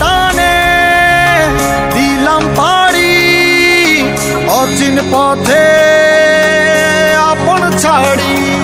টানে দিলাম পাড়ি অর্জিন পথে আপন ছাড়ি।